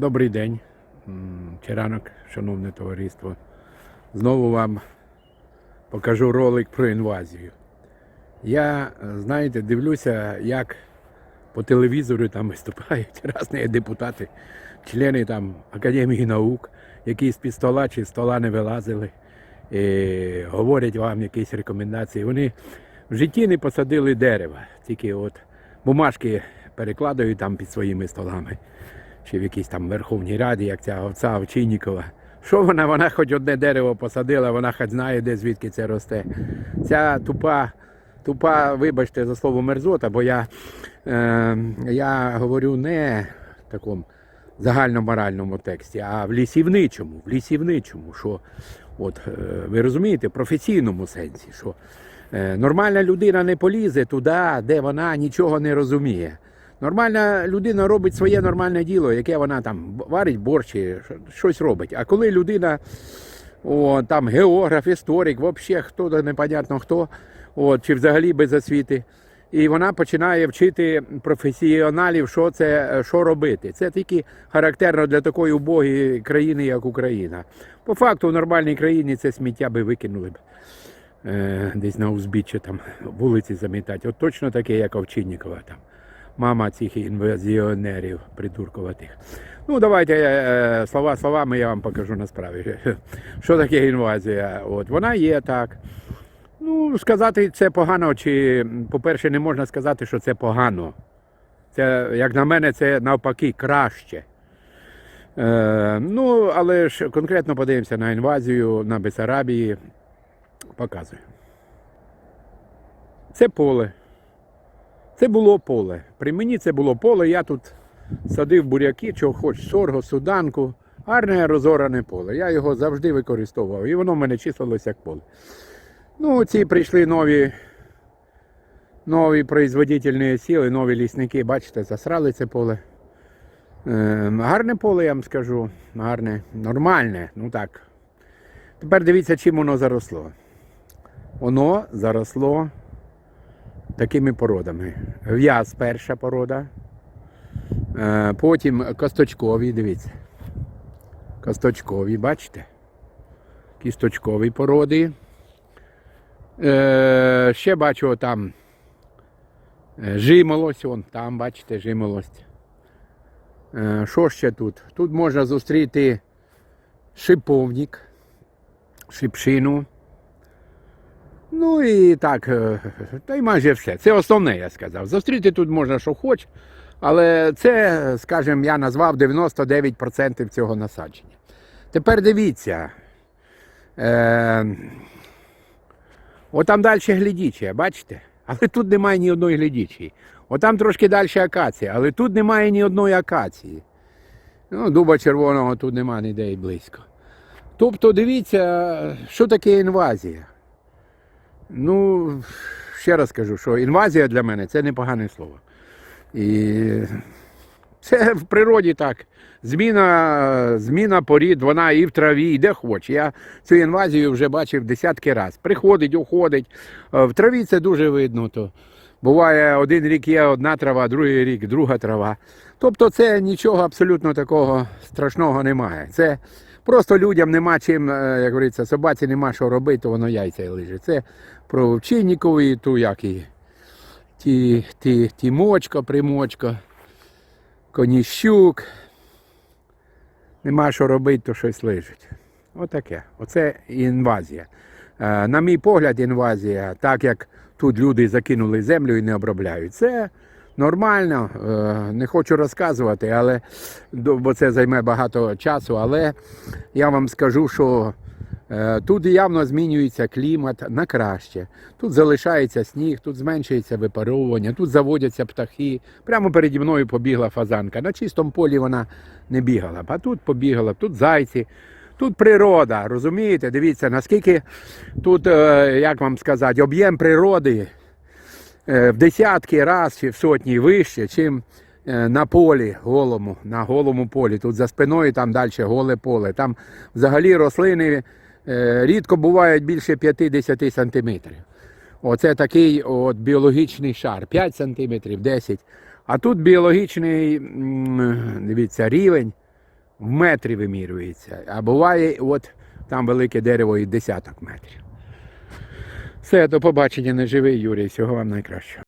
Добрий день чи ранок, шановне товариство. Знову вам покажу ролик про інвазію. Я, знаєте, дивлюся, як по телевізору там виступають різні депутати, члени там Академії наук, які з-під стола чи з стола не вилазили, і говорять вам якісь рекомендації. Вони в житті не посадили дерева, тільки от бумажки перекладають там під своїми столами чи в якійсь там Верховній Раді, як ця овця Овчиннікова. Що вона? Вона хоч одне дерево посадила, вона хоч знає, де звідки це росте. Ця тупа, тупа, вибачте за слово мерзота, бо я, е, я говорю не в такому загальноморальному тексті, а в лісівничому, в лісівничому, що от, е, ви розумієте, в професійному сенсі, що е, нормальна людина не полізе туди, де вона нічого не розуміє. Нормальна людина робить своє нормальне діло, яке вона там варить борщ, щось робить. А коли людина, о, там географ, історик, взагалі хто то непонятно хто, от, чи взагалі без освіти, і вона починає вчити професіоналів, що це що робити. Це тільки характерно для такої убогої країни, як Україна. По факту, в нормальній країні це сміття би викинули б. Е, десь на узбіччя там вулиці замітати. От точно таке, як Овчинникова там мама цих інвазіонерів придуркуватих. Ну, давайте е, слова словами я вам покажу насправді. Що таке інвазія? От вона є так. Ну, сказати це погано, чи, по-перше, не можна сказати, що це погано. Це, як на мене, це навпаки краще. Е, ну, але ж конкретно подивимося на інвазію на Бесарабії. Показую. Це поле. Це було поле. При мені це було поле. Я тут садив буряки, чого хоч сорго, суданку. Гарне розоране поле. Я його завжди використовував. І воно в мене числилося як поле. Ну, ці прийшли нові, нові производительні сили, нові лісники, бачите, засрали це поле. Е, гарне поле, я вам скажу. Гарне, нормальне. Ну так. Тепер дивіться, чим воно заросло. Воно заросло такими породами. В'яз перша порода. Е, Потім косточкові, дивіться. Косточкові, бачите? Кісточкові породи. Е, Ще бачу там е, жимолость, вон там, бачите, жимолость. Що ще тут? Тут можна зустріти шиповник, шипшину. Ну і так, е, та й майже все. Це основне, я сказав. Зустріти тут можна, що хоч, але це, скажімо, я назвав 99% цього насадження. Тепер дивіться. Е, Отам далі глядічі, бачите? Але тут немає ні одної глядічої. Отам трошки далі акація, але тут немає ні одної акації. Ну, дуба червоного тут немає ніде і близько. Тобто, дивіться, що таке інвазія. Ну, ще раз кажу, що інвазія для мене це непогане слово. І це в природі так. Зміна, зміна порід, вона і в траві, і де хоче. Я цю інвазію вже бачив десятки разів. Приходить, уходить. Е, В траві це дуже видно. То. Буває, один рік є одна трава, другий рік друга трава. Тобто це нічого абсолютно такого страшного немає. Це просто людям нема чим, е, як говориться, собаці нема що робити, воно яйця лежить. Це про Овчиннікові, ту як і ті, ті, ті мочка, примочка, коніщук. Нема що робити, то щось лежить. Отаке. Оце інвазія. Е, На мій погляд, інвазія, так як тут люди закинули землю і не обробляють. Це нормально, е, не хочу розказувати, але, бо це займе багато часу, але я вам скажу, що тут явно змінюється клімат на краще. Тут залишається сніг, тут зменшується випаровування, тут заводяться птахи. Прямо переді мною побігла фазанка. На чистому полі вона не бігала, а тут побігала, тут зайці. Тут природа, розумієте? Дивіться, наскільки тут, е, як вам сказати, об'єм природи е, в десятки разів чи в сотні вище, чим е, на полі голому, на голому полі. Тут за спиною там далі голе поле. Там взагалі рослини е, рідко бувають більше 5-10 сантиметрів. Оце такий от біологічний шар, 5 сантиметрів, 10. А тут біологічний, дивіться, рівень в метрі вимірюється. А буває, от там велике дерево і десяток метрів. Все, до побачення, неживий Юрій. Всього вам найкращого.